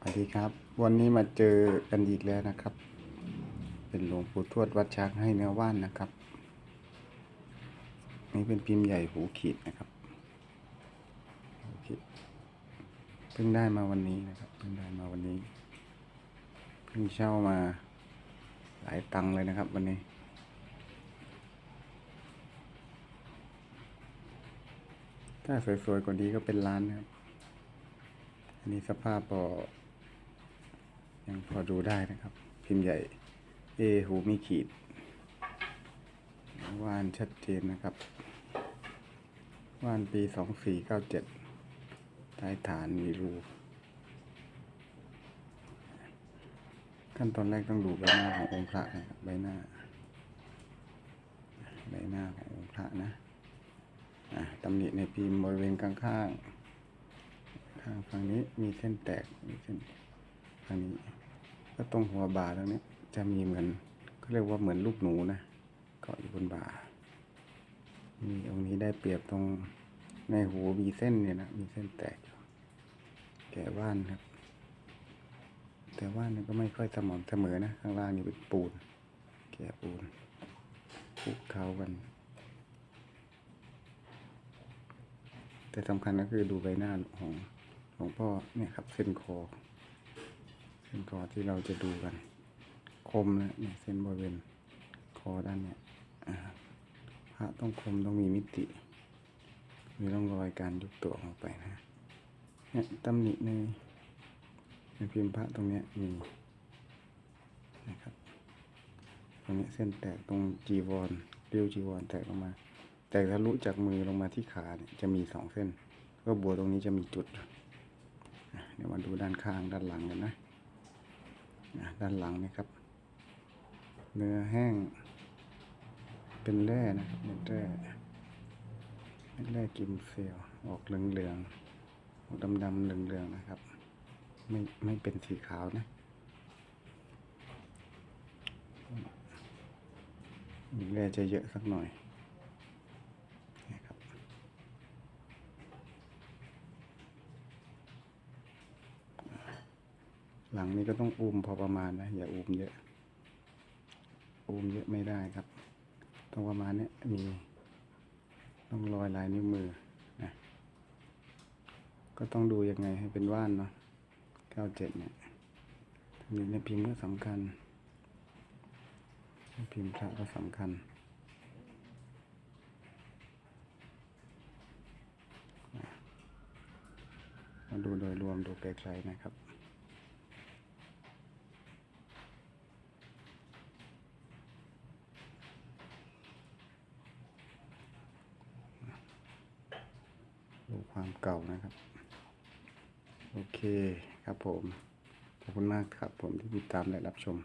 สวัสดีครับ วันนี้มาเจอกันอีกแล้วนะครับ เป็นหลวงปู่ทวดวัดช้างให้เนื้อว่านนะครับ นี่เป็นพิมพ์ใหญ่หูขีดนะครับหูขีดเพิ่งได้มาวันนี้นะครับ เพิ่งได้มาวันนี้ เพิ่งเช่ามาหลายตังเลยนะครับ วันนี้ถ้าสวยๆกว่านี้ก็เป็นล้านนะครับ อันนี้สภาพพอ ยังพอดูได้นะครับ พิมพ์ใหญ่เอหูมีขีดว่านชัดเจนนะครับวานปีสองสี่เก้าเจ็ดใต้ฐานมีรู ขั้นตอนแรกต้องดูใบหน้าขององค์พระนะครับใบหน้า ใบหน้าขององค์พระนะตำหนิในพิมพ์บริเวณข้างๆข้างฝั่งนี้มีเส้นแตกมีเส้นฝั่งนี้ ก็ตรงหัวบ่าตรงนี้จะมีเหมือนเขาเรียกว่าเหมือนลูกหนูนะเกาะอยู่บนบ่ามีตรงนี้ได้เปรียบตรงในหูมีเส้นเนี่ยนะมีเส้นแตกอยู่แก่ว่านครับ แต่ว่านก็ไม่ค่อยสม่ำเสมอนะข้างล่างนี่เป็นปูน แก่ปูนคลุกเคล้ากัน แต่สำคัญก็คือดูใบหน้าของหลวงพ่อเนี่ยครับเส้นคอ เส้นคอที่เราจะดูกัน คมนะเนี่ยเส้นบริเวณคอด้านเนี่ยพระต้องคมต้องมีมิติ มีร่องรอยการยุบตัวออกไปนะเนี่ยตำหนิในในพิมพ์พระตรงเนี้ยมีนะครับตรงเนี้ยเส้นแตกตรงจีวรเรียวจีวรแตกออกมา แตกทะลุจากมือลงมาที่ขาเนี่ยจะมีสองเส้น ก็บัวตรงนี้จะมีจุดเดี๋ยวมาดูด้านข้างด้านหลังกันนะ ด้านหลังนี่ครับ เนื้อแห้ง เป็นแร่นะครับเป็นแร่เป็นแร่กิมเซลออกเหลืองๆออกดำๆเหลืองๆนะครับ ไม่ไม่เป็นสีขาวนะแร่จะเยอะสักหน่อย นะครับ หลังนี้ก็ต้องอุ้มพอประมาณนะ อย่าอุ้มเยอะ อุ้มเยอะไม่ได้ครับ ต้องประมาณนี้มีต้องรอยลายนิ้วมือนะก็ต้องดูยังไงให้เป็นว่านเนาะเก้าเจ็ดเนี่ยตรงนี้ในพิมพ์ก็สำคัญ พิมพ์พระก็สำคัญมาดูโดยรวมดูไกลๆนะครับ ดู ความเก่านะครับ โอเคครับผม ขอบคุณมากครับผมที่ติดตามและรับชม